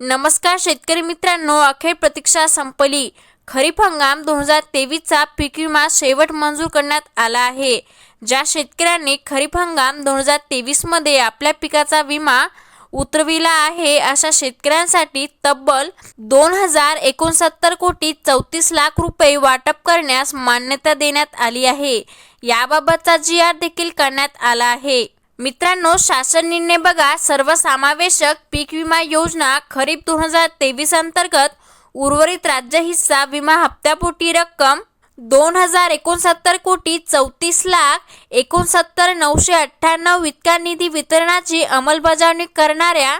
नमस्कार शेतकरी मित्रांनो अखेर प्रतीक्षा संपली. खरीप हंगाम दोन हजार तेवीसचा पीक विमा शेवट मंजूर करण्यात आला आहे. ज्या शेतकऱ्यांनी खरीप हंगाम दोन हजार तेवीसमध्ये आपल्या पिकाचा विमा उतरविला आहे अशा शेतकऱ्यांसाठी तब्बल दोन हजार एकोणसत्तर कोटी चौतीस लाख रुपये वाटप करण्यास मान्यता देण्यात आली आहे. याबाबतचा जी आर देखील करण्यात आला आहे. मित्रांनो शासन निर्णय बघा. सर्वसमावेशक पीक विमा योजना खरीप दोन हजार तेवीस अंतर्गत उर्वरित राज्य हिस्सा विमा हप्त्यापोटी रक्कम दोन हजार एकोणसत्तर कोटी चौतीस लाख एकोणसत्तर नऊशे अठ्ठ्याण्णव इतका निधी वितरणाची अंमलबजावणी करणाऱ्या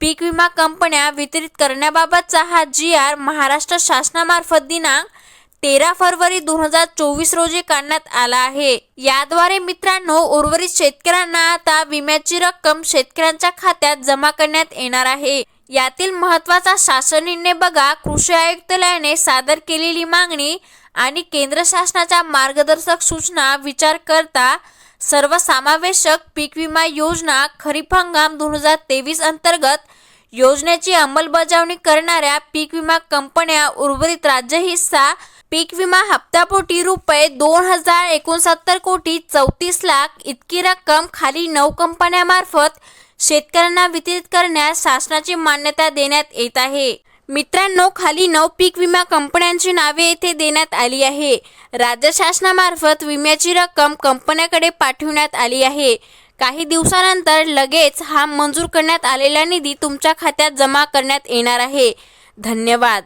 पीक विमा कंपन्या वितरित करण्याबाबतचा हा जी आर महाराष्ट्र शासनामार्फत दिनांक तेरा फरवरी दोन हजार चोवीस रोजी काढण्यात आला आहे. याद्वारे मित्रांनो उर्वरित शेतकऱ्यांना आता विम्याची रक्कम शेतकऱ्यांच्या खात्यात जमा करण्यात येणार आहे. यातील महत्त्वाचा शासन निर्णय बघा. कृषी आयुक्तालयाने सादर केलेली मागणी आणि केंद्र शासनाच्या मार्गदर्शक सूचना विचार करता सर्वसमावेशक पीक विमा योजना खरीप हंगाम दोन हजार तेवीस अंतर्गत योजनेची अंमलबजावणी करणाऱ्या पीक विमा कंपन्या उर्वरित राज्य हिस्सा पीक विमा हप्त्यापोटी रुपये दोन हजार एकोणसत्तर कोटी चौतीस लाख इतकी रक्कम खाली नऊ कंपन्यामार्फत शेतकऱ्यांना वितरित करण्यास शासनाची मान्यता देण्यात येत आहे. मित्रांनो खाली नऊ पीक विमा कंपन्यांची नावे येथे देण्यात आली आहे. राज्य शासनामार्फत विम्याची रक्कम कंपन्याकडे पाठविण्यात आली आहे. काही दिवसानंतर लगेच हा मंजूर करण्यात आलेला निधी तुमच्या खात्यात जमा करण्यात येणार आहे. धन्यवाद.